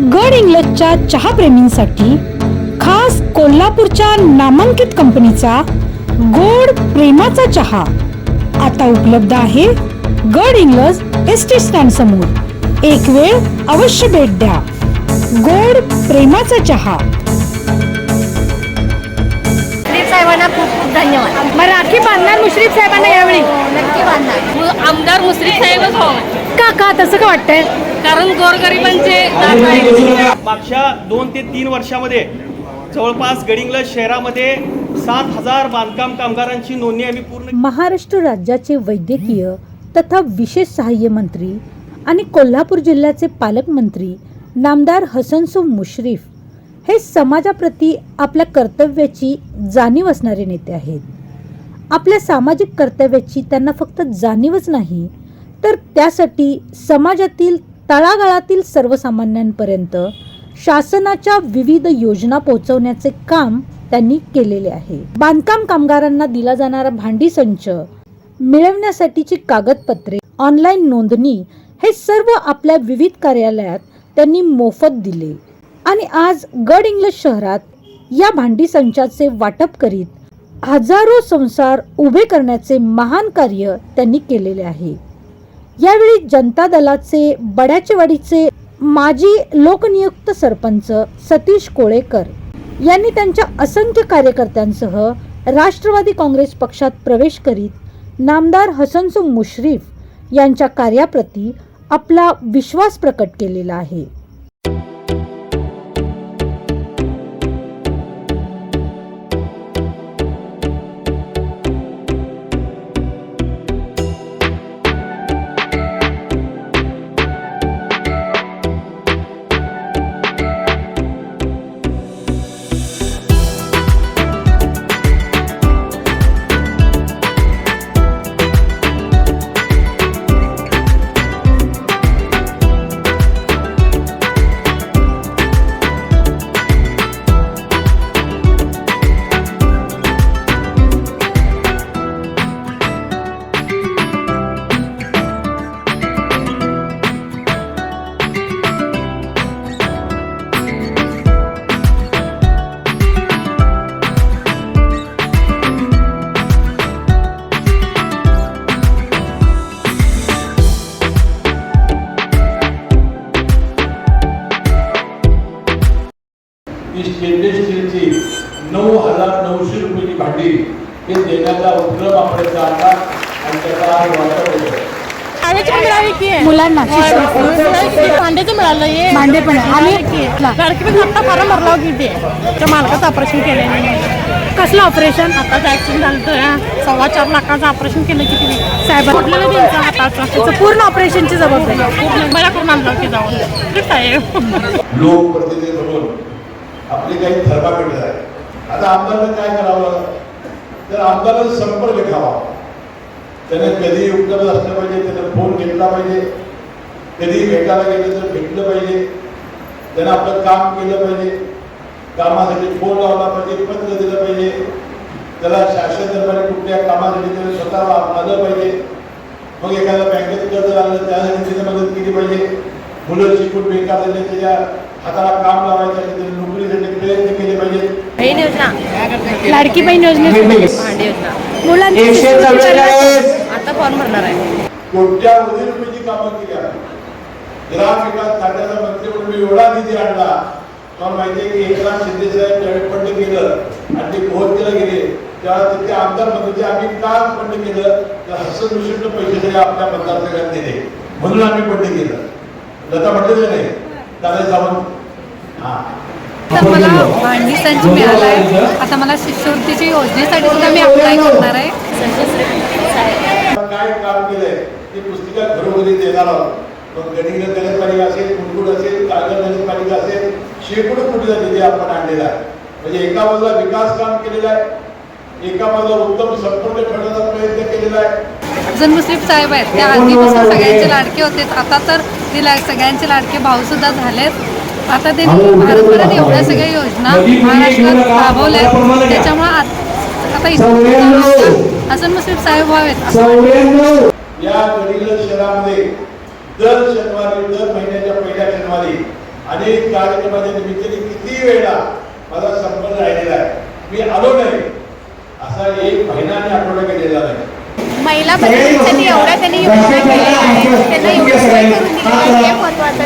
गड इंग्लजच्या चहाप्रेमींसाठी खास कोल्हापूरच्या नामांकित कंपनीचा गोड प्रेमाचा चहा आता उपलब्ध आहे गड इंग्लज एस टी स्टँड समोर. एक वेळ अवश्य भेट द्या. गोड प्रेमाचा चहा. मुश्रीफ साहेबांना खूप खूप धन्यवाद. मग राखी बांधणार मुश्रीफ साहेबांना यावेळी? नक्की बांधणार. आमदार मुश्रीफ साहेबच व्हावं. का का? तसं का वाटतंय? कारण गोरगरिबांचे मागच्या दोन ते तीन वर्षामध्ये जवळपास गडिंग्लज शहरामध्ये सात हजार बांधकाम कामगारांची नोंदणी आम्ही पूर्ण महाराष्ट्र राज्याचे वैद्यकीय तथा विशेष सहाय्य मंत्री आणि कोल्हापूर जिल्ह्याचे पालकमंत्री नामदार हसनसो मुश्रीफ हे समाजाप्रती आपल्या कर्तव्याची जाणीव असणारे नेते आहेत. आपल्या सामाजिक कर्तव्याची त्यांना फक्त जाणीवच नाही तर त्यासाठी समाजातील तळागाळातील सर्वसामान्यांपर्यंत शासनाच्या विविध योजना पोहोचवण्याचे काम त्यांनी केलेले आहे. बांधकाम कामगारांना दिला जाणारा भांडी संच मिळवण्यासाठीची कागदपत्रे ऑनलाईन नोंदणी हे सर्व आपल्या विविध कार्यालयात त्यांनी मोफत दिले. आणि आज गड इंग्लज शहरात या भांडी संचाचे वाटप करीत हजारो संसार उभे करण्याचे महान कार्य त्यांनी केलेले आहे. यावेळी जनता दलाचे बड्याचेवाडीचे माजी लोकनियुक्त सरपंच सतीश कोळेकर यांनी त्यांच्या असंख्य कार्यकर्त्यांसह राष्ट्रवादी काँग्रेस पक्षात प्रवेश करीत नामदार हसनसो मुश्रीफ यांच्या कार्याप्रती आपला विश्वास प्रकट केलेला आहे. ही स्टेनलेस स्टीलची नऊ हजार नऊशे रुपयाची भांडी हे देण्याचा उपक्रम आपण चालला आणि त्याचा आज वाटप होतो मुलांना. भांड्याचं मिळालं हे भांडे पण. आणि लाडकी पण आता फारम भरला होती ते त्या मालकाचं ऑपरेशन केलं नाही कसलं ऑपरेशन आता ऍक्सिडेंट झालं होतं. सव्वा चार लाखाचं ऑपरेशन केलं किती? साहेब कुठलं त्यांचा हाताचा पूर्ण ऑपरेशनची जबाबदारी. पूर्ण बऱ्या करून आणलं की जाऊन. साहेब लोकप्रतिनिधी म्हणून आपले काही थर्मामीटर आहे. आता आमदारांना काय करावं? तर आमदारांना संपर्क घ्यावा त्याने कधी उपलब्ध असलं पाहिजे, त्याने फ़ोन घेतला पाहिजे कधी भेटायला गेलं तर भेटलं पाहिजे. त्यानं आपलं काम केलं पाहिजे. कामासाठी फ़ोन लावला पाहिजे, पत्र दिलं पाहिजे. त्याला शासन दरबारी कुठल्या कामासाठी त्याने स्वतः आलं पाहिजे. मग एखाद्या बँकेत कर्ज लागलं त्यासाठी त्याने मदत केली पाहिजे. मुलं शिकून बेकार झाले त्याच्या हाताला काम लावायचं नोकरीसाठी प्रयत्न केले पाहिजे बहीण योजना. लाडकी बहीण भांडी योजना. चव्वेचाळीस आता फॉर्म भरणार आहे. कोट्यावधी रुपयाची कामं केली आहे ग्राम विकास खात्याचा मंत्री म्हणून मी एवढा निधी आणला. मला माहिती आहे की एकनाथ शिंदे साहेब फंड केलं आणि ते पोहोचला गेले. तेव्हा तिथे आमदार म्हणतो आम्ही का फंड केलं तर हसन मिश्रनं पैसे तरी आपल्या मतदारसंघात दिले. म्हणून आम्ही फंड केलं. लता म्हटलं नाही. तर मला भांडी संच मिळाला आहे आता मला शिष्यवृत्तीच्या योजनेसाठी सुद्धा मी अप्लाय करणार आहे. काय काम केलंय? ती पुस्तिका घरोघरी देणार आहोत. मग नगरपालिका असेल कुणकुड असेल कागद नगरपालिका असेल शेकडो कोटीचा निधी आपण आणलेला आहे? म्हणजे एका बाजूला विकास काम केलेला आहे एका बाजूला उत्तम संपर्क ठेवण्याचा प्रयत्न केलेला आहे. जण मुश्रीफ साहेब आहेत. त्या आधीपासून सगळ्यांचे लाडके होते. आता तर ते ला- सगळ्यांचे लाडके भाऊ सुद्धा झालेत. आता ते भारतभरात एवढ्या सगळ्या योजना महाराष्ट्रात राबवल्यात त्याच्यामुळे आत- आता इथं हसन मुश्रीफ साहेब व्हावेत. या शहरामध्ये दर शनिवारी दर महिन्याच्या पहिल्या शनिवारी अनेक कार्यक्रमाच्या निमित्ताने किती वेळा माझा संपर्क राहिलेला आहे. मी आलो नाही. असा एक महिन्याने आठवडा केलेला नाही. महिला बचतीसाठी एवढ्या त्यांनी योजना केलेल्या आहेत त्यांना एवढी सोय करून दिली आहे. हे महत्वाचं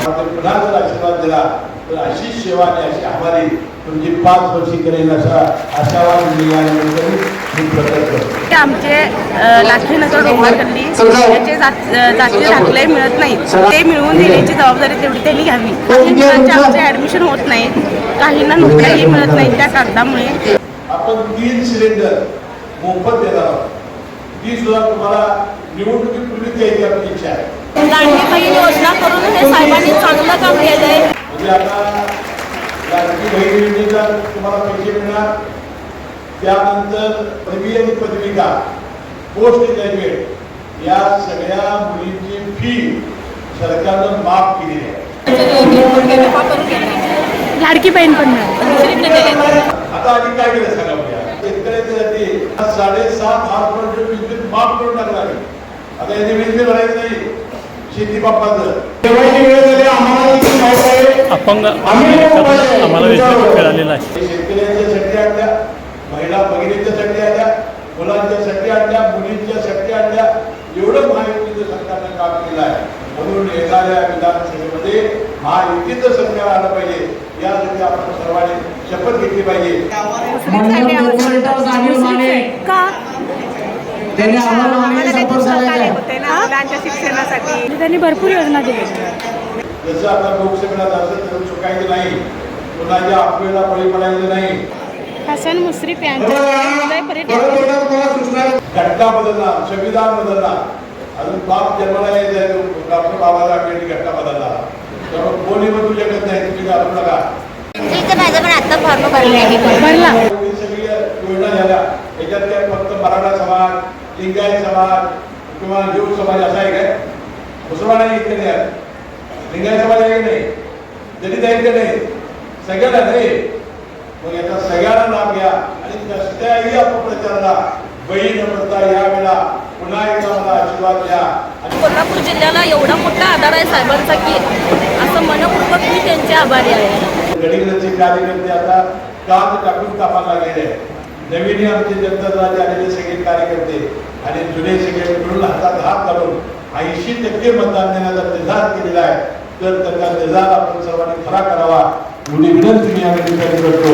आशीर्वाद दिला तर अशीच सेवा आणि अशी आभारी तुमची पाच वर्षी करेल असा आशावाद मी प्रकट करतो. आमचे अ, लाखीनगर डोंगरकल्ली याचे जात- दाखले मिळत नाहीत. ते मिळवून देण्याची जबाबदारी तेवढी त्यांनी घ्यावी. काही मुलांचे? आमचे ऍडमिशन होत नाहीत. काहींना नोकऱ्याही मिळत नाहीत त्या कागदामुळे. आपण तीन सिलेंडर मोफत देणार आहोत. ती सुद्धा तुम्हाला निवडणुकीपूर्वी द्यायची इच्छा आहे. लाडकी बहीण योजना करून हे साहेबांनी चांगलं काम केलंय. म्हणजे आता लाडकी बहीण योजनेचा तुम्हाला पैसे मिळणार. त्यानंतर पदवी आणि पदविका पोस्ट ग्रॅज्युएट या सगळ्या मुलींची फी सरकारनं माफ केलेली आहे. लाडकी बहीण पण आता आधी काय केलं सांगा बघूया शेतकऱ्यांच्यासाठी साडेसात विद्युत माफ करून. आता वीज बिल भरायचं नाही. शेती बापाचं जेव्हाची वेळ झाली आम्हाला अपंग आम्हाला मिळालेला आहे. शेतकऱ्यांच्यासाठी आणल्या महिला भगिनींच्यासाठी आणल्या मुलांच्यासाठी आणल्या मुलींच्यासाठी आणल्या. एवढं महायुतीचं सरकारनं काम केलं आहे. म्हणून येणाऱ्या विधानसभेमध्ये महायुतीचं सरकार आलं पाहिजे. यासाठी आपण सर्वांनी शपथ घेतली पाहिजे. का? त्यांनी शिक्षणासाठी. त्यांनी भरपूर योजना दिल्या. जसं आता लोकसभेला तर चुकायचं नाही कुणाच्या अफवेला बळी पडायचं नाही. हसन मुश्रीफ यांच्या घटना बदलणार संविधान बदलणार. अजून बाप जन्माला यायचं डॉक्टर बाबासाहेब आंबेडकर घटना बदलणार. माझं भरला झाल्या याच्यात फक्त मराठा समाज लिंगायत समाज किंवा जीव समाज असा आहे काय मुसलमानांनी इतके नाही आहेत. लिंगायत समाज आहे नाही दलित आहेत का नाही सगळ्यांना नाही मग याचा सगळ्यांना लाभ घ्या आणि कसल्याही अपप्रचाराला बळी न पडता यावेळेला पुन्हा एकदा मला आशीर्वाद द्या आणि कोल्हापूर जिल्ह्याला एवढा मोठा आधार आहे साहेबांचा की असं मनपूर्वक मी त्यांचे आभारी आहे गडिंगलचे कार्यकर्ते आता काम टाकून कामाला गेले नवीन आमचे जनता आलेले सगळे कार्यकर्ते आणि जुने सगळे मिळून हातात हात घालून ऐंशी टक्के मतदान देण्याचा निर्धार केलेला आहे. तर त्याचा निर्धार आपण सर्वांनी खरा करावा. एवढी विनंती मी या ठिकाणी करतो.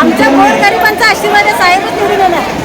आमच्या गोरगरिबांचा आशीर्वाद आहे? साहेब निवडून येणार.